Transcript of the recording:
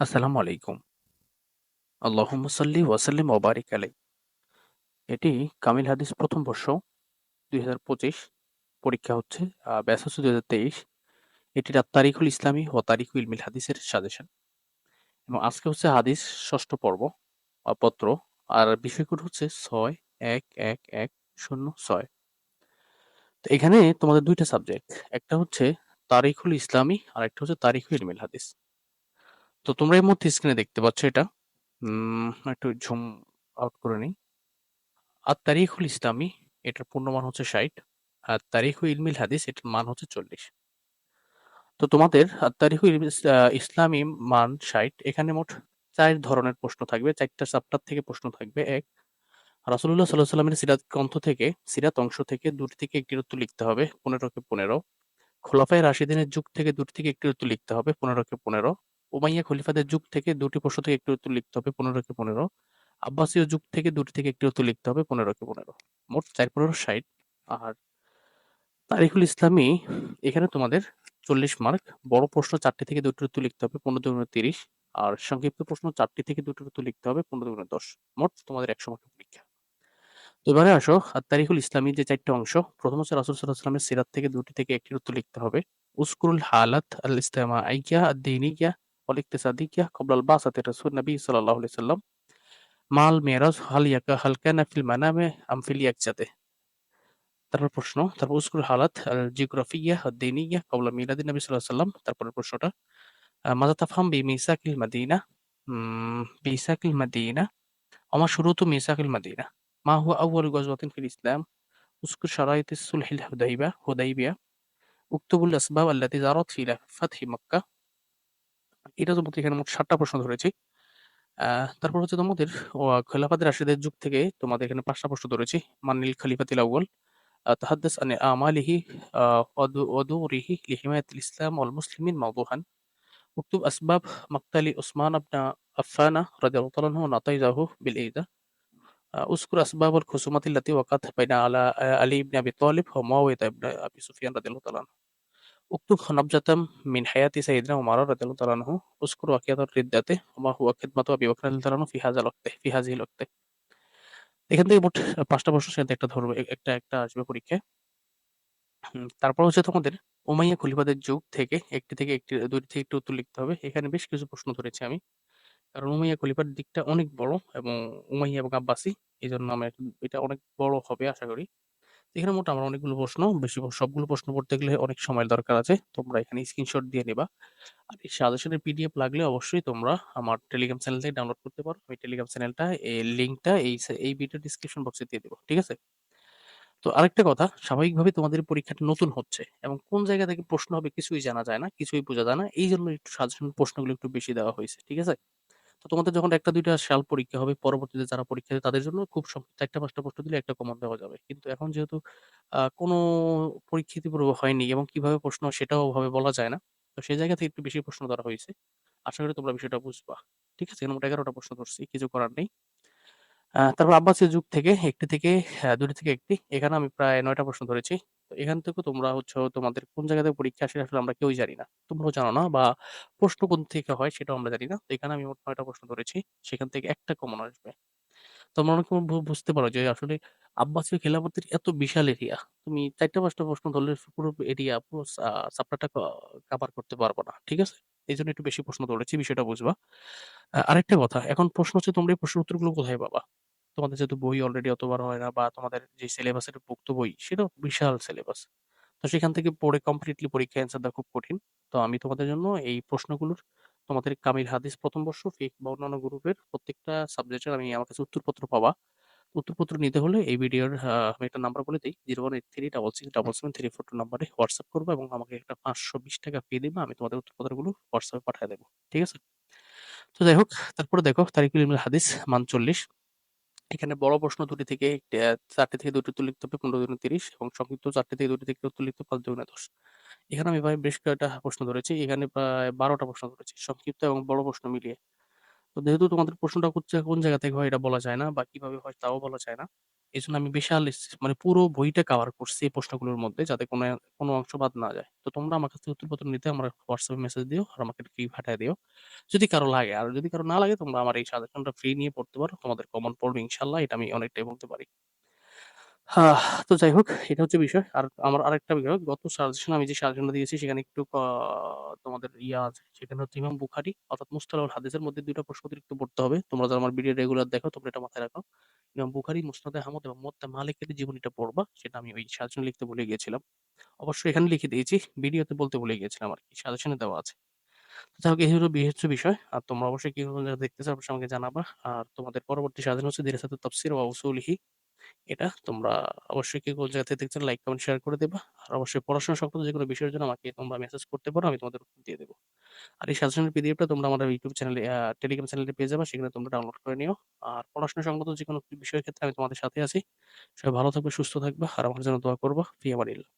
আসসালামু আলাইকুম। আল্লাহুম্মা সাল্লি ওয়া সাল্লিম ওয়া বারিক আলাইহি। এটি কামিল হাদিস প্রথম বর্ষ ২০২৫ পরীক্ষা হচ্ছে আ ব্যাচ হচ্ছে ২০২৩ এটির আত তারিখুল ইসলামী ও তারিখু ইলমিল হাদিসের সাজেশন। এবং আজকে হচ্ছে হাদিস ষষ্ঠ পর্ব পত্র আর বিষয়গুলো হচ্ছে ছয়, এক এক এক, শূন্য, ছয় তো এখানে তোমাদের দুইটা সাবজেক্ট। একটা হচ্ছে তারিখুল ইসলামী আর একটা হচ্ছে তারিখু ইলমিল হাদিস। তো তোমরা এই মুহূর্তে স্ক্রিনে দেখতে পাচ্ছ এটা। একটু ঝুম আউট করে নেই। আত তারিখুল ইসলামী, এটার পূর্ণমান হচ্ছে ৬০ আর তারিখু ইলমিল হাদিস, এটার মান হচ্ছে ৪০ তো তোমাদের আত তারিখু ইসলামী মান ৬০ এখানে মোট চার ধরনের প্রশ্ন থাকবে। ৪ টা চ্যাপ্টার থেকে প্রশ্ন থাকবে। ১ রাসূলুল্লাহ সাল্লাল্লাহু আলাইহি ওয়াসাল্লামের সিরাত গ্রন্থ থেকে, সিরাত অংশ থেকে ২ টি থেকে ১ টির উত্তর লিখতে হবে ১৫ কে ১৫ খোলাফায়ে রাশিদিনের যুগ থেকে ২ টি থেকে ১ টির উত্তর লিখতে হবে ১৫ কে ১৫ উমাইয়া খলিফাদের যুগ থেকে দুটি প্রশ্ন থেকে একটি উত্তর লিখতে হবে ১৫ কে ১৫ আব্বাসীয় যুগ থেকে দুটি থেকে একটি উত্তর লিখতে হবে ১৫ কে ১৫ মোট ৪ ১৫ ৬০ আর তারিখুল ইসলামী, এখানে তোমাদের ৪০ মার্ক। বড় প্রশ্ন চারটি থেকে ২ টির উত্তর লিখতে হবে ১৫ দুগুণে ৩০ আর সংক্ষিপ্ত প্রশ্ন চারটি থেকে ২ টির উত্তর লিখতে হবে ১৫ দুগুণে ১০ মোট তোমাদের ১০০ মার্কের পরীক্ষা। এবারে আসো, আর তারিখুল ইসলামী যে চারটি অংশ, প্রথম হচ্ছে রাসূল আলাইহি সিরাত থেকে দুটি থেকে একটি উত্তর লিখতে হবে। উযকুরুল হালাত আল ইজতিমাইয়্যা আদ-দীনিয়্যা ওয়াল ইকতিসাদিয়্যা ক্বাবলাল বাসাতি রাসূল নবী সাল্লাল্লাহু আলাইহি ওয়াসাল্লাম মাল মিরাজ হাল ইয়াকা হাল কানা ফিল মানামে আম ফিল ইয়াকজাতে তারপর প্রশ্ন তারপর উযকুর হালাত আল জিওগ্রাফিয়্যা আদ-দীনিয়্যা ক্বাবলা মিলাদিন নবী সাল্লাল্লাহু আলাইহি ওয়াসাল্লাম তারপরের প্রশ্নটা আ মাযা তাফহাম বিমিসাকিল মাদিনা উম বিসাকিল মাদিনা ওমা শুরুতু মিসাকিল মাদিনা মা হুয়া আউয়ালু গাজওয়াতিন ফিল ইসলাম উযকুর শারাইতিস সুলহিল হুদাইবা হুদাইবিয়া উক্তুবুল আসবাব আল্লাতী জারাত ফি ফাতহি মক্কা এটা তোমাদের এখানে মোট ৭ টা প্রশ্ন ধরেছি। তারপর হচ্ছে তোমাদের, ও, খেলাফাতে রাশিদের যুগ থেকে তোমাদের এখানে পাঁচটা প্রশ্ন ধরেছি। মানিল খলিফাতিল আউয়াল, আ, তাহাদ্দাস আন আমালিহি ওয়াদুরিহি লিহিমায়াতিল ইসলাম ওয়াল মুসলিমিন মাওদুহান উক্তুব আসবাব, মাকতালি উসমান ইবনে আফফান রাদিয়াল্লাহু আনহু নাতাইজাহু বিল ইদা আ, উযকুর আসবাবুল খুসুমাতি আল্লাতী ওয়াকাত বাইনা আলা আলী ইবনে আবি তালিব ওয়া মুআওয়াইয়া ইবনে আবি সুফিয়ান রাদিয়াল্লাহু তাআলা উক্তুব নবজাতাম মিন হায়াতি সাইয়্যিদিনা উমর রাদিয়াল্লাহু তাআলা আনহু উযকুর ওয়াকিয়াতুর রিদ্দাতি ওয়া মা হুয়া খিদমাতু আবি বকর রাদিয়াল্লাহু আনহু ফি হাযাল ওয়াক্তি ফি ওয়াক্তি এখান থেকে মোট ৫ টা প্রশ্ন সেখান একটা ধরবে, একটা একটা আসবে পরীক্ষায়। তারপর হচ্ছে তোমাদের উমাইয়া খলিফাদের যুগ থেকে, একটি থেকে ১ টি ২ টি থেকে ১ টি উত্তর লিখতে হবে। এখানে বেশ কিছু প্রশ্ন ধরেছি আমি। কারণ উমাইয়া খলিফার দিকটা অনেক বড় এবং উমাইয়া এবং আব্বাসী, এজন্য আমি এটা অনেক বড় হবে আশা করি। এখানে মোট আমার অনেকগুলো প্রশ্ন বেশি সবগুলো প্রশ্ন পড়তে গেলে অনেক সময়ের দরকার আছে। তোমরা এখানে স্ক্রিনশট দিয়ে নিবা। আর এই সাজেশনের পিডিএফ লাগলে অবশ্যই তোমরা আমার টেলিগ্রাম চ্যানেল থেকে ডাউনলোড করতে পারো। আমি টেলিগ্রাম চ্যানেলটা এর লিংকটা এই এই ভিডিও ডেসক্রিপশন বক্সে দিয়ে দেবো ঠিক আছে? তো আরেকটা কথা স্বাভাবিকভাবেই তোমাদের পরীক্ষাটা নতুন হচ্ছে এবং কোন জায়গা থেকে প্রশ্ন হবে কিছুই জানা যায় না, কিছুই বোঝা যায় না। এই জন্য একটু সাজেশন প্রশ্নগুলো একটু বেশি দেওয়া হয়েছে ঠিক আছে? তো তোমাদের যখন ১ টা ২ সাল পরীক্ষা হবে, পরবর্তীতে যারা পরীক্ষা দেবে তাদের জন্য খুব সম ৪ টা ৫ টা প্রশ্ন দিলে একটা কমন দেওয়া যাবে। কিন্তু এখন যেহেতু কোনো পরীক্ষা ইতিপূর্বে হয়নি এবং কীভাবে প্রশ্ন সেটাও ওভাবে বলা যায় না। তো সেই জায়গা থেকে একটু বেশি প্রশ্ন ধরা হয়েছে আশা করি তোমরা বিষয়টা বুঝবা। ঠিক আছে? মোট ১১ টা প্রশ্ন ধরছি। কিছু করার নেই। তারপর আব্বাসীয় যুগ থেকে, একটি থেকে হ্যাঁ ২ থেকে একটি এখানে আমি প্রায় নয়টা প্রশ্ন ধরেছি। তো এখান থেকেও তোমরা হচ্ছে তোমাদের কোন জায়গা থেকে পরীক্ষা আসে আসলে আমরা কেউই জানি না। তোমরাও জানো না বা প্রশ্ন কোন থেকে হয় সেটাও আমরা জানি না। তো এখানে আমি মোট ৯ টা প্রশ্ন ধরেছি। সেখান থেকে একটা কমন আসবে। তোমরা অনেকে বুঝতে পারো যে আসলে আব্বাসীয় খেলাফতের এত বিশাল এরিয়া। তুমি চারটা পাঁচটা প্রশ্ন ধরলে পুরো এরিয়া পুরো সা চ্যাপ্টারটা ক কভার করতে পারবা না। ঠিক আছে? এই জন্য একটু বেশি প্রশ্ন ধরেছি, বিষয়টা বুঝবা। আরেকটা কথা, এখন প্রশ্ন হচ্ছে তোমরা এই প্রশ্নের উত্তরগুলো কোথায় পাবা? তোমাদের যেহেতু বই অলরেডি অতবার হয় না বা তোমাদের যে সিলেবাসের ভুক্ত বই সেটাও বিশাল সিলেবাস। তো সেখান থেকে পড়ে কমপ্লিটলি পরীক্ষায় অ্যান্সার দেওয়া খুব কঠিন। তো আমি তোমাদের জন্য এই প্রশ্নগুলোর তোমাদের কামিল হাদিস ১ম বর্ষ ফিকহ বা অন্যান্য গ্রুপের প্রত্যেকটা সাবজেক্টের আমি আমার কাছে উত্তরপত্র পাবা। উত্তরপত্র নিতে হলে এই ভিডিওর আমি একটা নাম্বার বলে দিই zero one eight three double six double seven দেই 01836677342 নাম্বারে হোয়াটসঅ্যাপ করবা এবং আমাকে একটা ৳৫২০ ফি দিবা। আমি তোমাদের উত্তরপত্রগুলো হোয়াটসঅ্যাপে পাঠায় দেব। ঠিক আছে? তো যাই হোক, তারপরে দেখো তারিকুল ইলমিল হাদিস, মান ৪০ এখানে বড় প্রশ্ন দুটি থেকে চারটি থেকে ২ টি উত্তর লিখতে হবে ১৫ দুগুণে ৩০ এবং সংক্ষিপ্ত চারটি থেকে দুটি থেকে উত্তর লিখতে পাঁচ ৫ দুগুণে ১০ এখানে আমি ভাই বেশ কয়েকটা প্রশ্ন ধরেছি। এখানে প্রায় বারোটা প্রশ্ন ধরেছি। সংক্ষিপ্ত এবং বড় প্রশ্ন মিলিয়ে। তো যেহেতু তোমাদের প্রশ্নটা কোন জায়গা থেকে হয় এটা বলা যায় না বা কীভাবে হয় তাও বলা যায় না। এজন্য আমি বিশাল মানে পুরো বইটা কভার করছি এই প্রশ্নগুলোর মধ্যে যাতে কোনো কোনো অংশ বাদ না যায়। তো তোমরা আমার কাছে উত্তরপত্র নিতে আমার হোয়াটসঅ্যাপে মেসেজ দিও আর আমাকে ফ্রি পাঠায় দিও। যদি কারও লাগে। আর যদি কারও না লাগে তোমরা আমার এই সাজেশনটা ফ্রি নিয়ে পড়তে পারো। তোমাদের কমন পড়বে ইনশাল্লাহ, এটা আমি অনেকটাই বলতে পারি। তো যাই হোক এটা হচ্ছে বিষয়। আর আমার আরেকটা বিষয় গত সাজেশন আমি যে সাজেশনটা দিয়েছি সেখানে একটু তোমাদের ইয়া আছে। সেখানে হচ্ছে ইমাম বুখারী অর্থাৎ মুস্তালাহুল হাদিসের মধ্যে ২ প্রশ্ন অতিরিক্ত পড়তে হবে। তোমরা যারা আমার ভিডিও রেগুলার দেখো তোমরা এটা মাথায় রাখো। ইমাম বুখারী, মুসনাদে আহমদ এবং মুওয়াত্তা মালিকের জীবনীটা পড়বা। সেটা আমি ওই সাজেশনে লিখতে ভুলে গিয়েছিলাম। অবশ্যই এখানে লিখে দিয়েছি। ভিডিওতে বলতে ভুলে গিয়েছিলাম আর কি সাজেশনে দেওয়া আছে। হোক এই হলো হচ্ছে বিষয়। আর তোমরা অবশ্যই কে দেখতে চাও আমাকে জানাবা। আর তোমাদের পরবর্তী সাজেশন হচ্ছে দিরাসাতুত তাফসীর ওয়া উসুলিহি। এটা তোমরা অবশ্যই কি কোন জায়গা থেকে দেখছেন লাইক, কমেন্ট, শেয়ার করে দেবা আর অবশ্যই পড়াশোনা সংক্রান্ত যে কোনো বিষয়ের জন্য আমাকে তোমরা মেসেজ করতে পারো। আমি তোমাদের উত্তর দিয়ে দেবো আর এই সাজেশনের পিডিএফটা তোমরা আমাদের ইউটিউব চ্যানেলে টেলিগ্রাম চ্যানেলে পেয়ে যাবা। সেখানে তোমরা ডাউনলোড করে নিও। আর পড়াশোনা সংক্রান্ত যে কোনো বিষয়ের ক্ষেত্রে আমি তোমাদের সাথে আছি। সবাই ভালো থাকবে, সুস্থ থাকবে আর আমার জন্য দোয়া করব ফি আমানিল্লাহ।